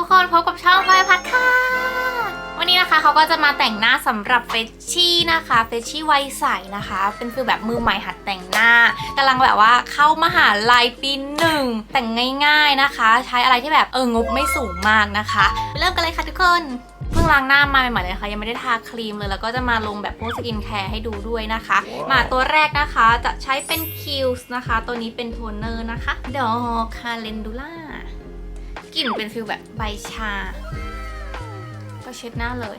ทุกคนพบกับช่องไฟพัดค่ะ วันนี้นะคะเขาก็จะมาแต่งหน้าสำหรับเฟชชี่นะคะเฟชชี่วัยใสนะคะ เป็นฟีลแบบมือใหม่หัดแต่งหน้ากำลังแบบว่าเข้ามหาลัยปีหนึ่งแต่งง่าย ๆนะคะ ใช้อะไรที่แบบเอองบไม่สูงมากนะคะ เริ่มกันเลยค่ะทุกคนเพิ่งล้างหน้ามาใหม่ๆเลยค่ะ ยังไม่ได้ทาครีมเลย แล้วก็จะมาลงแบบพวกสกินแคร์ให้ดูด้วยนะคะ มาตัวแรกนะคะจะใช้เป็นคิวส์นะคะ ตัวนี้เป็นโทนเนอร์นะคะดอคาเลนดูล่า กลิ่นเป็นฟิลแบบใบชา ก็เช็ดหน้าเลย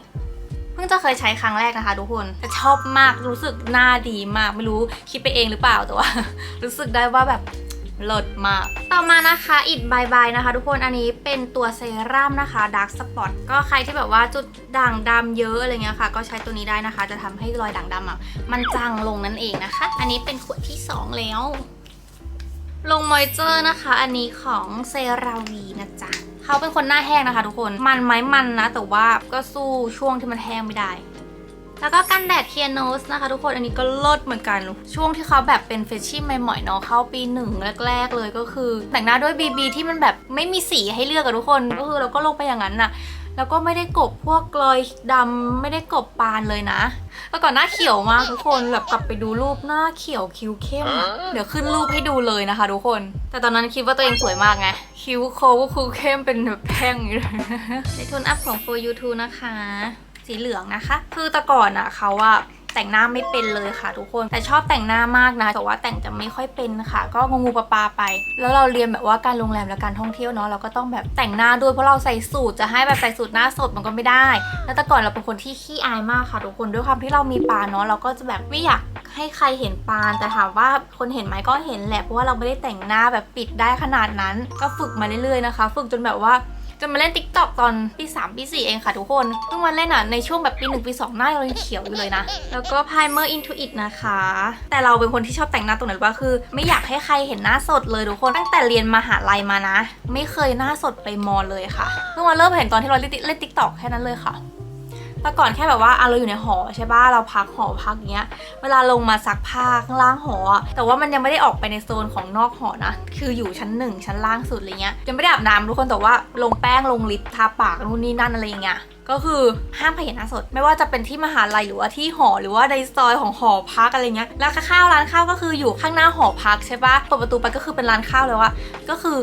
เพิ่งจะเคยใช้ครั้งแรกนะคะทุกคนแต่ชอบมากรู้สึกหน้าดีมากไม่รู้คิดไปเองหรือเปล่าแต่ว่า รู้สึกได้ว่าแบบเลิศมาก ต่อมานะคะอิดบายบายนะคะ ทุกคน อันนี้เป็นตัวเซรั่มนะคะดาร์กสปอตก็ใครที่แบบว่าจุดด่างดำเยอะอะไรเงี้ยค่ะ ก็ใช้ตัวนี้ได้นะคะ จะทำให้รอยด่างดำอะมันจางลงนั่นเองนะคะ อันนี้เป็นขวดที่ 2 แล้ว ลงมอยเจอร์นะคะ อันนี้ของเซราวีนะจ๊ะเขาเป็นคนหน้าแห้งนะคะทุกคน มันไหมมันนะ แต่ว่าก็สู้ช่วงที่มันแห้งไม่ได้ แล้วก็กันแดดเคียโนสนะคะ ทุกคน อันนี้ก็เลิศเหมือนกัน ช่วงที่เขาแบบเป็นเฟชชี่ใหม่ๆเนาะ เข้าปีหนึ่งแรก ๆ เลยก็คือ แต่งหน้าด้วย BB ที่มันแบบไม่มีสีให้เลือกอะทุกคน ก็คือเราก็ลงไปอย่างนั้นน่ะ แล้วก็ไม่ได้กบพวกรอยดำไม่ได้กบปานเลยนะแล้วก่อนหน้าเขียวมากทุกคนแบบกลับไปดูรูปหน้าเขียวคิ้วเข้มอะเดี๋ยวขึ้นรูปให้ดูเลยนะคะ ทุกคน แต่ตอนนั้นคิดว่าตัวเองสวยมากไง คิ้วโค้งก็คือเข้มเป็นแบบแท่งอย่างนี้เลยในโทนอัพของ for you too นะคะ สีเหลืองนะคะ คือแต่ก่อนอะเขาอะ แต่งหน้าไม่เป็นเลยค่ะทุกคน แต่ชอบแต่งหน้ามากนะ แต่ว่าแต่งจะไม่ค่อยเป็นค่ะ ก็งงูปลาปลาไป แล้วเราเรียนแบบว่าการโรงแรมและการท่องเที่ยวเนาะเราก็ต้องแบบแต่งหน้าด้วยเพราะเราใส่สูตรจะให้แบบใส่สูตรหน้าสดมันก็ไม่ได้ แล้วแต่ก่อนเราเป็นคนที่ขี้อายมากค่ะทุกคนด้วยความที่เรามีปานเนาะเราก็จะแบบไม่อยากให้ใครเห็นปาน แต่ถามว่าคนเห็นไหมก็เห็นแหละเพราะว่าเราไม่ได้แต่งหน้าแบบปิดได้ขนาดนั้น ก็ฝึกมาเรื่อยๆนะคะ ฝึกจนแบบว่า จะมาเล่น t ิ k t o k ตอนปี 3 ปี 4 เองค่ะทุกคนเพิ่งมาเล่นอะในช่วงแบบปี 1 ปี 2 หน้าเรายังเขียวอยู่เลยนะ แล้วก็ primer into it นะคะ แต่เราเป็นคนที่ชอบแต่งหน้าตรงไหนรู้ป่ะคือ ไม่อยากให้ใครเห็นหน้าสดเลยทุกคนตั้งแต่เรียนมหาลัยมานะ ไม่เคยหน้าสดไปมอเลยค่ะเพิ่งมาเริ่มเห็นตอนที่เราเล่น tiktok แค่นั้นเลยค่ะ แต่ก่อนแค่แบบว่าเราอยู่ในหอใช่ป่ะเราพักหอพักเงี้ย เวลาลงมาซักผ้าข้างล่างหอ แต่ว่ามันยังไม่ได้ออกไปในโซนของนอกหอนะ คืออยู่ชั้นหนึ่งชั้นล่างสุดอะไรเงี้ยยังไม่ได้อาบน้ำทุกคนแต่ว่าลงแป้งลงลิปทาปากนู่นนี่นั่นอะไรเงี้ยก็คือห้ามใครเห็นหน้าสด ไม่ว่าจะเป็นที่มหาลัยหรือว่าที่หอหรือว่าในซอยของหอพักอะไรเงี้ยแล้วข้าวร้านข้าวก็คืออยู่ข้างหน้าหอพักใช่ปะเปิดประตูไปก็คือเป็นร้านข้าวเลยว่าก็คือ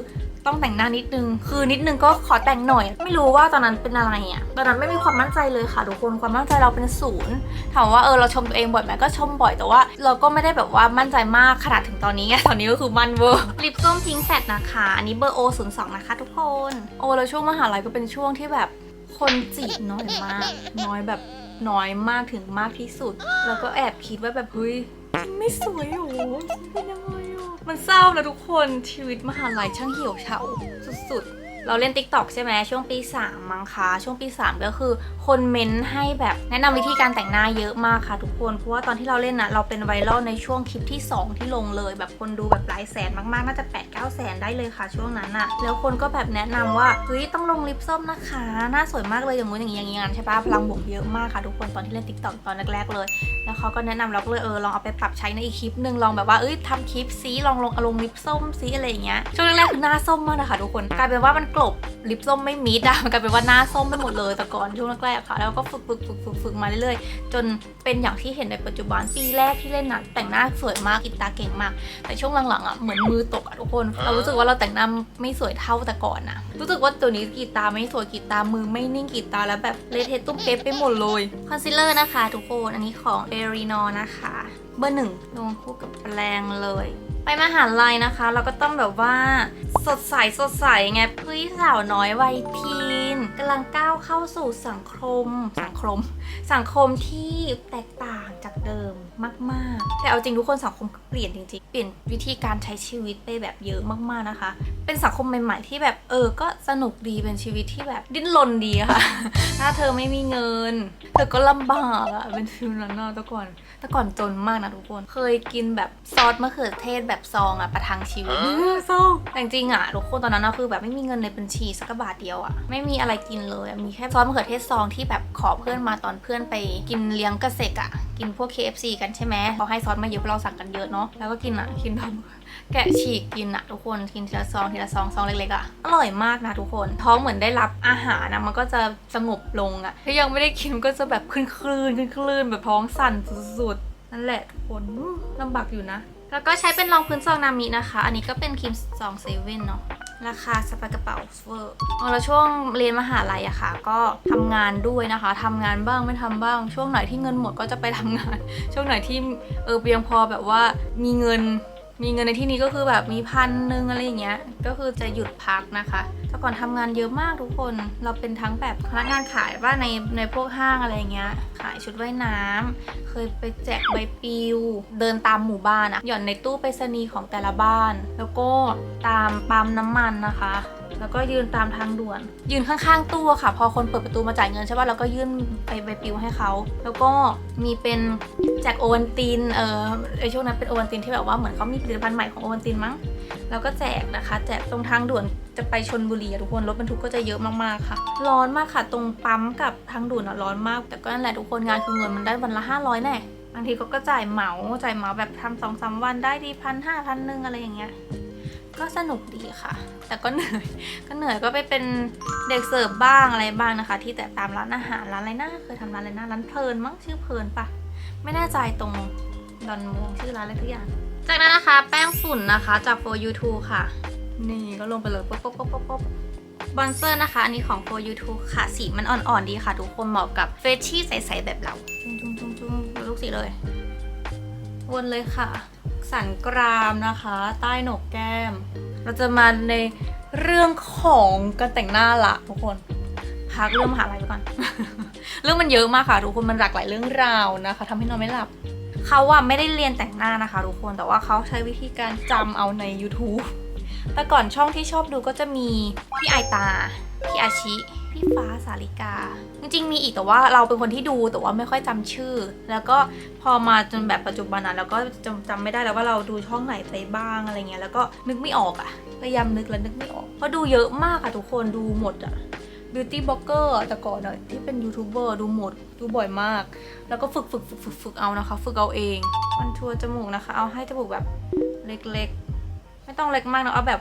ต้องแต่งหน้านิดนึง คือนิดนึงก็ขอแต่งหน่อย ไม่รู้ว่าตอนนั้นเป็นอะไรอะตอนนั้นไม่มีความมั่นใจเลยค่ะทุกคนความมั่นใจเราเป็นศูนย์ถามว่าเออเราชมตัวเองบ่อยไหมก็ชมบ่อยแต่ว่า เราก็ไม่ได้แบบว่ามั่นใจมากขนาดถึงตอนนี้ไงตอนนี้ก็คือมั่นเวอร์ลิปส้มพิงแฟดนะคะอันนี้เบอร์โอศูนย์สองนะคะ ทุกคนโอ้แล้วช่วงมหาลัยก็เป็นช่วงที่แบบคนจีบน้อยมาก น้อยแบบน้อยมากถึงมากที่สุด แล้วก็แอบคิดว่าแบบเฮ้ยไม่สวยหฉันเป็นยังไง มันเศร้านะทุกคนชีวิตมหาลัยช่างเหี่ยวเฉาสุดๆ เราเล่น t ิ k t o k ใช่ไหมช่วงปี 3 มั้งคะช่วงปี 3 ก็คือคนเม้นให้แบบแนะนำวิธีการแต่งหน้าเยอะมากค่ะทุกคน เพราะว่าตอนที่เราเล่นนะเราเป็นไวรัลในช่วงคลิปที่ 2 ที่ลงเลย แบบคนดูแบบหลายแสนมากๆ น่าจะ 8 9 แสนได้เลยค่ะช่วงนั้นอะแล้วคนก็แบบแนะนำว่าเฮ้ยต้องลงลิปส้มนะคะ หน้าสวยมากเลยอย่างงู้นอย่างนี้อย่างนี้งั้นใช่ปะพลังบวกเยอะมากค่ะทุกคนตอนที่เล่น t ิ k t o k ตอนแรกๆเลย แล้วเขาก็แนะนำเราก็เลยเออลองเอาไปปรับใช้ในอีกคลิปหนึ่งลองแบบว่าเอ้ยทำคลิปซีลองลงอาลงลิปส้มซีอะไรอย่างเงี้ยช่วงแรกๆคือหน้าส้มมากนะคะทุกคนกลายเป็นว่ามันกลบลิปส้มไม่มิดอะมันกลายเป็นว่าหน้าส้มไปหมดเลยแต่ก่อนช่วงแรกๆค่ะ แล้วก็ฝึกฝึกฝึกฝึกฝึกมาเรื่อยๆ จนเป็นอย่างที่เห็นในปัจจุบันปีแรกที่เล่นนะแต่งหน้าสวยมากกินตาเก่งมาก แต่ช่วงหลังๆอะเหมือนมือตกอะทุกคน เรารู้สึกว่าเราแต่งหน้าไม่สวยเท่าแต่ก่อนนะรู้สึกว่าตัวนี้กีดตาไม่สวยกีดตามือไม่นิ่งกีดตาแล้วแบบเละเทะตุ้มเป๊ะไปหมดเลยคอนซีลเลอร์นะคะ ทุกคนอันนี้ของเรีนอนะคะ เบอร์หนึ่งลงคู่กับแปรงเลย ไปมหาลัยนะคะ เราก็ต้องแบบว่าสดใสสดใสไงพี่สาวน้อยวัยที กำลังก้าวเข้าสู่สังคม สังคม สังคมที่แตกต่างจากเดิมมาก ๆ แต่เอาจริงทุกคนสังคมก็เปลี่ยนจริงๆ เปลี่ยนวิธีการใช้ชีวิตไปแบบเยอะมากๆนะคะ เป็นสังคมใหม่ ๆ ที่แบบเออ ก็สนุกดีเป็นชีวิตที่แบบดิ้นรนดีอะค่ะ ถ้าเธอไม่มีเงินเธอก็ลำบากอะเป็นฟิลนั้นนะแต่ก่อนแต่ก่อนจนมากนะทุกคน เคยกินแบบซอสมะเขือเทศแบบซองอะประทังชีวิตซองแต่จริงๆอะทุกคนตอนนั้นนะคือแบบไม่มีเงินในบัญชีสักบาทเดียวอะไม่มีอะไรกินเลยมีแค่ซอสมะเขือเทศซองที่แบบขอเพื่อนมาตอนเพื่อนไปกินเลี้ยงกระเสกอะกินพวก KFC กันใช่ไหมเขาให้ซอสมาเยอะเพราะเราสั่งกันเยอะเนาะแล้วก็กินอะกินแบบแกะฉีกกินอะทุกคนกินทีละซองทีละซองซองเล็กๆอะอร่อยมากนะทุกคนท้องเหมือนได้รับอาหารนะมันก็จะสงบลงอะถ้ายังไม่ได้กินก็จะแบบคลื่นคลื่นคลื่นแบบท้องสั่นสุดๆนั่นแหละทุกคนลำบากอยู่นะ แล้วก็ใช้เป็นรองพื้นซองนามินะคะ อันนี้ก็เป็นครีมซองเซเว่นเนาะราคาสปายกระเป๋าเวอร์อ๋อแล้วช่วงเรียนมหาลัยอะค่ะ ก็ทำงานด้วยนะคะทำงานบ้างไม่ทำบ้าง ช่วงไหนที่เงินหมดก็จะไปทำงาน ช่วงไหนที่เออเพียงพอแบบว่ามีเงิน มีเงินในที่นี้ก็คือแบบมีพันหนึ่งอะไรอย่างเงี้ย ก็คือจะหยุดพักนะคะแต่ก่อนทำงานเยอะมากทุกคน เราเป็นทั้งแบบพนักงานขายว่าในในพวกห้างอะไรอย่างเงี้ย ขายชุดว่ายน้ำเคยไปแจกใบปลิว เดินตามหมู่บ้านอะหย่อนในตู้ไปรษณีย์ของแต่ละบ้าน แล้วก็ตามปั๊มน้ำมันนะคะ แล้วก็ยืนตามทางด่วน ยืนข้างๆตู้อะค่ะ พอคนเปิดประตูมาจ่ายเงินใช่ป่ะเราก็ยื่นไปใบปลิวให้เขา แล้วก็มีเป็นแจกโอวัลตินเออไอช่วงนั้นเป็นโอวัลตินที่แบบว่าเหมือนเขามีผลิตภัณฑ์ใหม่ของโอวัลตินมั้งแล้วก็แจกนะคะ แจกตรงทางด่วนจะไปชนบุรีอะทุกคนรถบรรทุกก็จะเยอะมากๆค่ะ ร้อนมากค่ะ ตรงปั๊มกับทางด่วนอะร้อนมาก แต่ก็นั่นแหละทุกคนงานคือเงินมันได้วันละ 500แน่บางทีเขาก็จ่ายเหมาจ่ายเหมาแบบทำสองสามวันได้ดีพันห้าพันหนึ่งอะไรอย่างเงี้ย ก็สนุกดีค่ะ แต่ก็เหนื่อย ก็เหนื่อยก็ไปเป็นเด็กเสิร์ฟบ้างอะไรบ้างนะคะ ที่แต่ตามร้านอาหารร้านอะไรนะเคยทำร้านอะไรนะร้านเพลินมั้งชื่อเพลินปะไม่แน่ใจตรงดอนมงชื่อร้านอะไรทุกอย่าง จากนั้นนะคะ แป้งฝุ่นนะคะจาก for you t o ค่ะ นี่ก็ลงไปเลยป๊บป๊บป๊บป๊บป๊บบอนเซอร์นะคะ อันนี้ของ for you t o ค่ะ สีมันอ่อนๆดีค่ะ ทุกคนเหมาะกับเฟชชี่ใสๆแบบเรา จุ้งจุ้งจุ้งจุ้งดูลูกสีเลย วนเลยค่ะ สันกรามนะคะ ใต้โหนกแก้ม เราจะมาในเรื่องของการแต่งหน้าละทุกคนพักเรื่องมหาลัยไปก่อน เรื่องมันเยอะมากค่ะทุกคนมันหลากหลายเรื่องราวนะคะทำให้นอนไม่หลับเขาอะไม่ได้เรียนแต่งหน้านะคะทุกคนแต่ว่าเขาใช้วิธีการจำเอาใน YouTube แต่ก่อนช่องที่ชอบดูก็จะมีพี่ไอตา พี่อาชิ พี่ฟ้าสาริกา จริงๆมีอีกแต่ว่าเราเป็นคนที่ดูแต่ว่าไม่ค่อยจำชื่อ แล้วก็พอมาจนแบบปัจจุบันนะแล้วก็จำจำไม่ได้แล้วว่าเราดูช่องไหนไปบ้างอะไรเงี้ยแล้วก็นึกไม่ออกอะพยายามนึกแล้วนึกไม่ออกเพราะดูเยอะมากอะทุกคนดูหมดอะ beauty blogger แต่ก่อนอะที่เป็นยูทูบเบอร์ดูหมดดูบ่อยมาก แล้วก็ฝึกฝึกฝึกฝึกฝึกเอานะคะ ฝึกเอาเองมันทัวร์จมูกนะคะ เอาให้จมูกแบบเล็กๆ ไม่ต้องเล็กมากนะเอาแบบ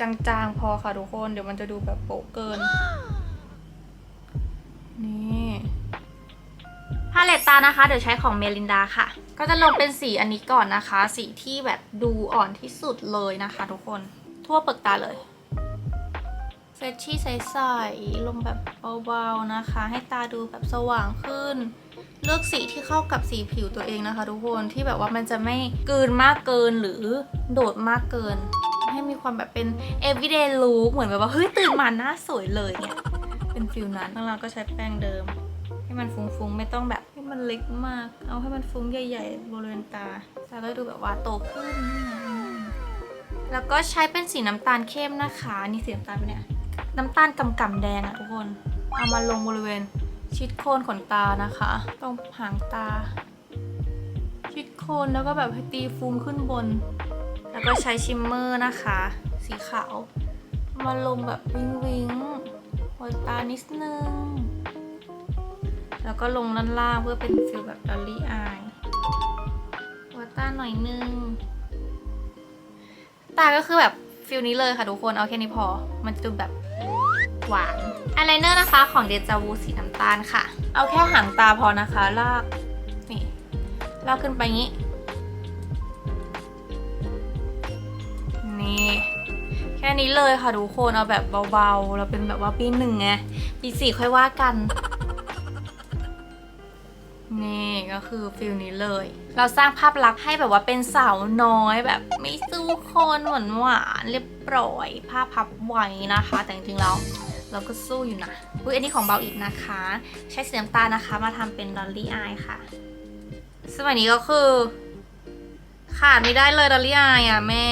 จางๆพอค่ะทุกคน เดี๋ยวมันจะดูแบบโป๊ะเกิน นี่พาเลตตานะคะ เดี๋ยวใช้ของเมลินดาค่ะ ก็จะลงเป็นสีอันนี้ก่อนนะคะ สีที่แบบดูอ่อนที่สุดเลยนะคะทุกคน ทั่วเปลือกตาเลยเฟรชชี่ใสๆลงแบบเบาๆนะคะ ให้ตาดูแบบสว่างขึ้น เลือกสีที่เข้ากับสีผิวตัวเองนะคะ ทุกคนที่แบบว่ามันจะไม่เกินมากเกินหรือโดดมากเกินให้มี ความแบบเป็น everyday look เหมือนแบบว่าเฮ้ยตื่นมาหน้าสวยเลยเนี่ยเป็นฟิลนั้นข้างล่างก็ใช้แป้งเดิม ให้มันฟุ้งๆ ไม่ต้องแบบให้มันเล็กมาก เอาให้มันฟุ้งใหญ่ ๆ บริเวณตาตาก็ดูแบบว่าโตขึ้น แล้วก็ใช้เป็นสีน้ำตาลเข้มนะคะ นี่สีน้ำตาลปะเนี่ย น้ำตาลกำกำแดงอะทุกคน เอามาลงบริเวณชิดโคนขนตานะคะ ตรงหางตา ชิดโคนแล้วก็แบบให้ตีฟูมขึ้นบน แล้วก็ใช้ชิมเมอร์นะคะ สีขาว มาลงแบบวิงวิงหัวตานิดนึง แล้วก็ลงล่างๆเพื่อเป็นฟิลแบบดอลลี่อายหัวตาหน่อยนึง ตาก็คือแบบฟิลนี้เลยค่ะทุกคน เอาแค่นี้พอ มันจะดูแบบหวานอายไลเนอร์นะคะของเดจาวูสีน้ำตาลค่ะ เอาแค่หางตาพอนะคะ ลาก นี่ ลากขึ้นไปงี้ ค่นี้เลยค่ะทุกคนเอาแบบเบาๆ เราเป็นแบบว่าปีหนึ่งไงปีสี่ค่อยว่ากัน นี่ก็คือฟิลนี้เลย เราสร้างภาพลักษณ์ให้แบบว่าเป็นสาวน้อยแบบไม่สู้คนหวานหวานๆเรียบร้อยผ้าพับไว้นะคะ แต่จริงๆแล้วเราก็สู้อยู่นะอุ้ยอันนี้ของเบาอีกนะคะ ใช้สีน้ำตาลนะคะ มาทำเป็นดอลลี่อายค่ะ สมัยนี้ก็คือ ขาดไม่ได้เลยดอลลี่อายอะแม่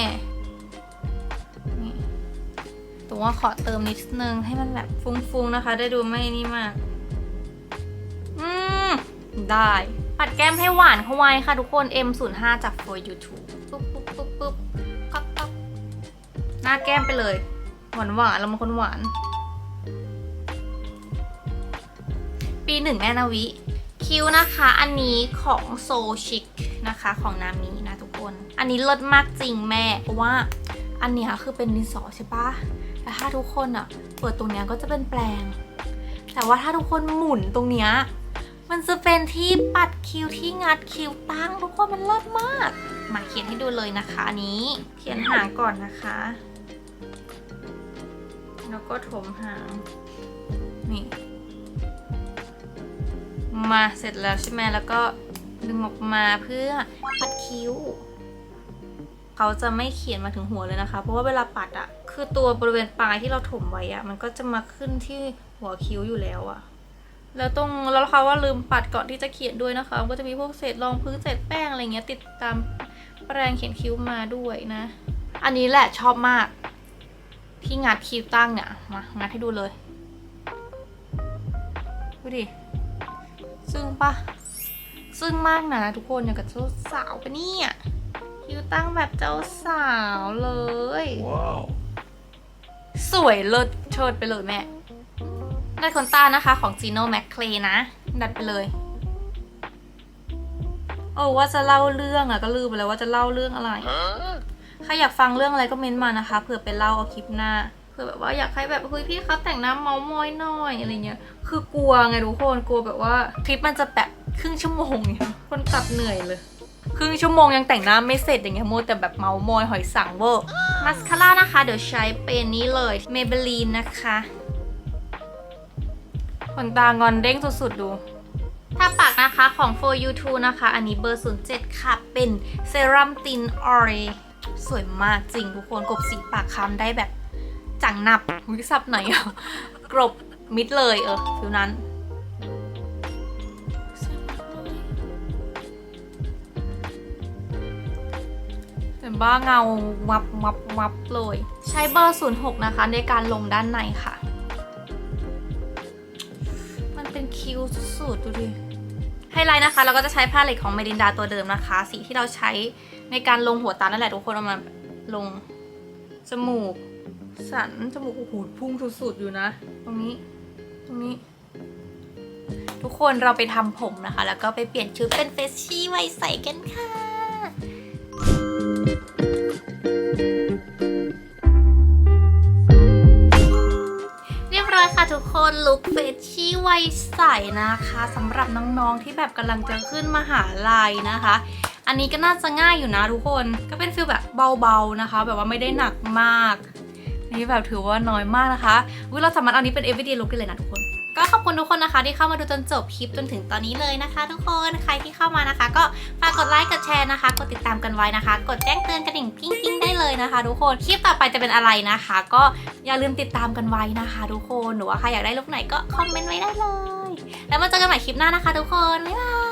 ตัวว่าขอเติมนิดนึงให้มันแบบฟุ้งๆนะคะ ได้ดูไม่นี่มาก อืม ได้ ปัดแก้มให้หวานเข้าไว้ค่ะทุกคน M05 จาก For YouTube ปุ๊บปุ๊บปุ๊บปุ๊บก๊อกก๊อกหน้าแก้มไปเลย หวานหวานเรามาคนหวาน ปีหนึ่งแม่นาวิคิ้วนะคะอันนี้ของโซชิกนะคะของนามินะทุกคน อันนี้เลิศมากจริงแม่ เพราะว่าอันนี้คือเป็นดินสอใช่ปะ แต่ถ้าทุกคนอะเปิดตรงเนี้ยก็จะเป็นแปลง แต่ว่าถ้าทุกคนหมุนตรงเนี้ยมันจะเป็นที่ปัดคิ้วที่งัดคิ้วตั้งทุกคนมันเลิศมาก มาเขียนให้ดูเลยนะคะอันนี้เขียนหางก่อนนะคะ แล้วก็ถมหางนี่มาเสร็จแล้วใช่ไหมแล้วก็ดึงออกมาเพื่อปัดคิ้ว เขาจะไม่เขียนมาถึงหัวเลยนะคะ เพราะว่าเวลาปัดอะคือตัวบริเวณปลายที่เราถมไว้อะมันก็จะมาขึ้นที่หัวคิ้วอยู่แล้วอะแล้วตรงแล้วเขาว่าลืมปัดก่อนที่จะเขียนด้วยนะคะ ก็จะมีพวกเศษรองพื้นเศษแป้งอะไรเงี้ยติดตามแปรงเขียนคิ้วมาด้วยนะ อันนี้แหละชอบมาก ที่งัดคิ้วตั้งเนี่ยมางัดให้ดูเลยดูดิซึ่งปะซึ่งมากนะทุกคนอย่างกับสาวปะเนี่ย คิ้วตั้งแบบเจ้าสาวเลย Wow. สวยเลิศเชิดไปเลยแม่ได้ขนตานะคะของ Gino m c c l a y นะ ดัดไปเลย โอ้ว่าจะเล่าเรื่องอะก็ลืมไปแล้วว่าจะเล่าเรื่องอะไร ใครอยากฟังเรื่องอะไรก็เม้นต์มานะคะเผื่อไปเล่าเอาคลิปหน้าเผื่อแบบว่าอยากให้แบบเฮ้ยพี่ครับแต่งหน้าเมาส์มอยหน่อยอะไรเงี้ย คือกลัวไงทุกคนกลัวแบบว่าคลิปมันจะแบบครึ่งชั่วโมงเนี่ยคนตัดเหนื่อยเลย ครึ่งชั่วโมงยังแต่งหน้าไม่เสร็จอย่างเงี้ยโมวแต่แบบเมาส์มยหอยสังเวอร์มาสคาร่านะคะ เดี๋ยวใช้เป็นนี้เลย Maybelline นะคะขนตางอนเด้งสุดๆดูถ้าปากนะคะของ For You Too นะคะ อันนี้เบอร์ 07 ค่ะ เป็นเซรั่มตินออรีสวยมากจริงทุกคนกบสีปากคำได้แบบจังหนับวิสับไหนอะกรบมิดเลยเออฟิวนั้น บ้าเงาวับวับวับเลย ใช้เบอร์ 06 นะคะ ในการลงด้านในค่ะ มันเป็นคิ้วสุดๆดูดิไฮไลท์นะคะ เราก็จะใช้ผ้าเหล็กของเมดินดาตัวเดิมนะคะ สีที่เราใช้ในการลงหัวตานั่นแหละทุกคนเอามาลงจมูก สันจมูกโอ้โหพุ่งสุดๆอยู่นะ ตรงนี้ตรงนี้ ทุกคนเราไปทำผมนะคะ แล้วก็ไปเปลี่ยนชุดเป็นเฟชชี่ไว้ใส่กันค่ะ ลุคเฟชชี่ไวยใสนะคะสำหรับน้องๆที่แบบกำลังจะขึ้นมหาลัยนะคะ อันนี้ก็น่าจะง่ายอยู่นะทุกคนก็เป็นฟิลแบบเบาๆนะคะ แบบว่าไม่ได้หนักมากอันนี่แบบถือว่าน้อยมากนะคะเราสามารถเอานี้เป็น everyday look ได้เลยนะทุกคน ก็ขอบคุณทุกคนนะคะ ที่เข้ามาดูจนจบคลิปจนถึงตอนนี้เลยนะคะ ทุกคนใครที่เข้ามานะคะ ก็ฝากกดไลค์กดแชร์นะคะ กดติดตามกันไว้นะคะ กดแจ้งเตือนกระดิ่งกิ้งกิ้งได้เลยนะคะ ทุกคนคลิปต่อไปจะเป็นอะไรนะคะ ก็อย่าลืมติดตามกันไว้นะคะ ทุกคนหรือว่าใครอยากได้ลุคไหนก็คอมเมนต์ไว้ได้เลย แล้วมาเจอกันใหม่คลิปหน้านะคะ ทุกคนบ๊ายบาย